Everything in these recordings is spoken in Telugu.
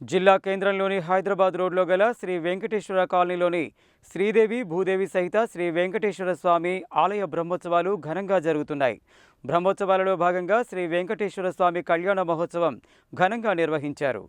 జిల్లా కేంద్రంలోని హైదరాబాద్ రోడ్లో గల శ్రీ వెంకటేశ్వర కాలనీలోని శ్రీదేవి భూదేవి సహిత శ్రీ వెంకటేశ్వర స్వామి ఆలయ బ్రహ్మోత్సవాలు ఘనంగా జరుగుతున్నాయి. బ్రహ్మోత్సవాలలో భాగంగా శ్రీ వెంకటేశ్వర స్వామి కళ్యాణ మహోత్సవం ఘనంగా నిర్వహించారు.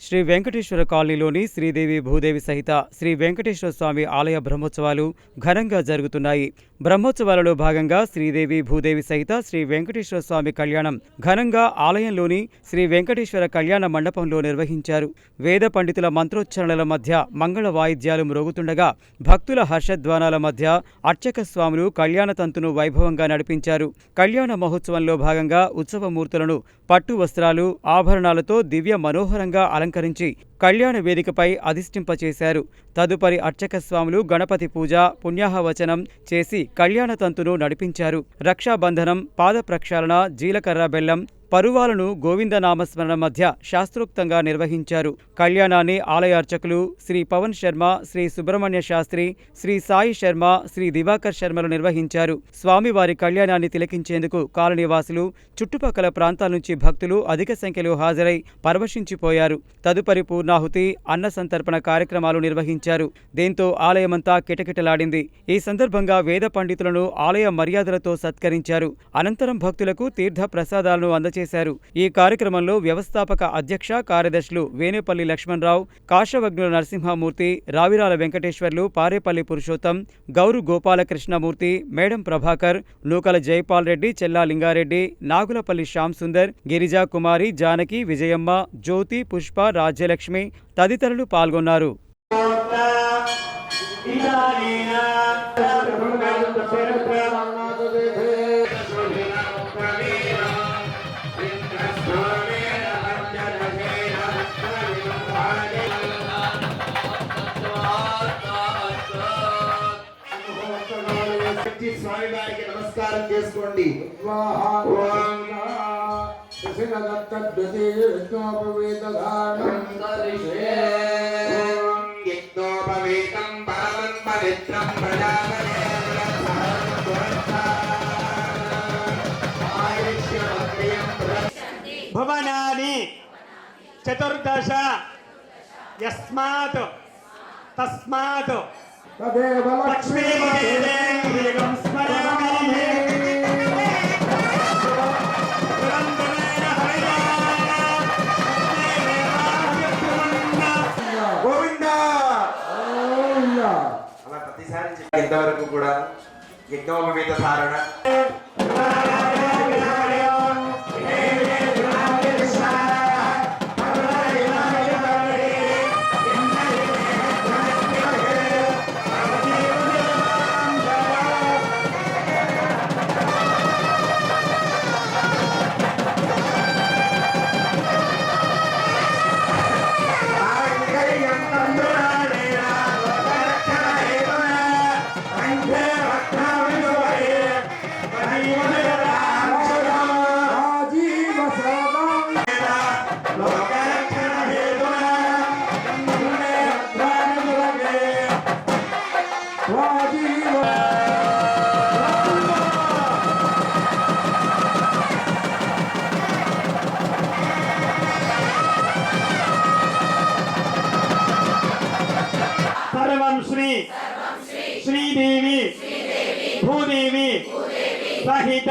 శ్రీ వెంకటేశ్వర కాలనీలోని శ్రీదేవి భూదేవి సహిత శ్రీ వెంకటేశ్వర స్వామి ఆలయ బ్రహ్మోత్సవాలు ఘనంగా జరుగుతున్నాయి. బ్రహ్మోత్సవాలలో భాగంగా శ్రీదేవి భూదేవి సహిత శ్రీ వెంకటేశ్వర స్వామి కళ్యాణం ఘనంగా ఆలయంలోని శ్రీ వెంకటేశ్వర కళ్యాణ మండపంలో నిర్వహించారు. వేద పండితుల మంత్రోచ్చరణల మధ్య మంగళ వాయిద్యాలు మ్రోగుతుండగా భక్తుల హర్షధ్వానాల మధ్య అర్చక స్వాములు కళ్యాణ తంతును వైభవంగా నడిపించారు. కళ్యాణ మహోత్సవంలో భాగంగా ఉత్సవమూర్తులను పట్టు వస్త్రాలు ఆభరణాలతో దివ్య మనోహరంగా అలంకరించి కళ్యాణ వేదికపై అధిష్ఠింపచేశారు. తదుపరి అర్చక స్వాములు గణపతి పూజ పుణ్యాహవచనం చేసి కళ్యాణ తంతును నడిపించారు. రక్షాబంధనం పాద ప్రక్షాళన జీలకర్ర బెల్లం పరువాలను గోవిందనామస్మరణ మధ్య శాస్త్రోక్తంగా నిర్వహించారు. కళ్యాణాన్ని ఆలయ అర్చకులు శ్రీ పవన్ శర్మ శ్రీ సుబ్రహ్మణ్య శాస్త్రి శ్రీ సాయి శర్మ శ్రీ దివాకర్ శర్మలు నిర్వహించారు. స్వామివారి కళ్యాణాన్ని తిలకించేందుకు కాలనీవాసులు చుట్టుపక్కల ప్రాంతాల నుంచి భక్తులు అధిక సంఖ్యలో హాజరై పరవశించిపోయారు. తదుపరి పూర్ణాహుతి అన్న సంతర్పణ కార్యక్రమాలు నిర్వహించారు. దీంతో ఆలయమంతా కిటకిటలాడింది. ఈ సందర్భంగా వేద పండితులను ఆలయ మర్యాదలతో సత్కరించారు. అనంతరం భక్తులకు తీర్థ ప్రసాదాలను అందజేశారు. చేశారు. ఈ కార్యక్రమంలో వ్యవస్థాపక అధ్యక్ష కార్యదర్శులు వేనేపల్లి లక్ష్మణరావు కాశవగ్నుల నరసింహమూర్తి రావిరాల వెంకటేశ్వర్లు పారేపల్లి పురుషోత్తం గౌరు గోపాలకృష్ణమూర్తి మేడం ప్రభాకర్ నూకల జైపాల్ రెడ్డి చెల్లా లింగారెడ్డి నాగులపల్లి శ్యామ్ సుందర్ గిరిజా కుమారి జానకి విజయమ్మ జ్యోతి పుష్ప రాజ్యలక్ష్మి తదితరులు పాల్గొన్నారు. వచ్చి స్వామి వారికి నమస్కారం చేసుకోండి. యజ్ఞోపవేతం పరమం పవిత్రం ప్రజాపతే భువనాని చతుర్దశ యస్మాత్ తస్మాత్ తదేవ యజ్ఞోపవీత సారణ. సర్వం శ్రీ శ్రీదేవి భూదేవి సహిత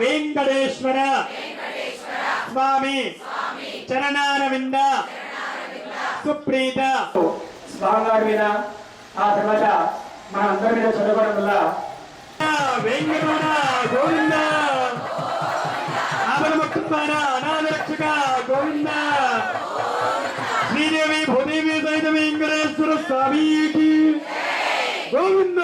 వెంకటేశ్వర స్వామి చరణారవింద సుప్రీత. స్వామివారి మీద ఆ తర్వాత మన అందరి మీద చదువుకోవడం వల్ల వెంకటరమణ గోవింద. ఆపదముక్తాన అనాథరక్షక గోవింద. శ్రీదేవి భూదేవి సహిత వెంకటేశ్వర స్వామికి గోవింద.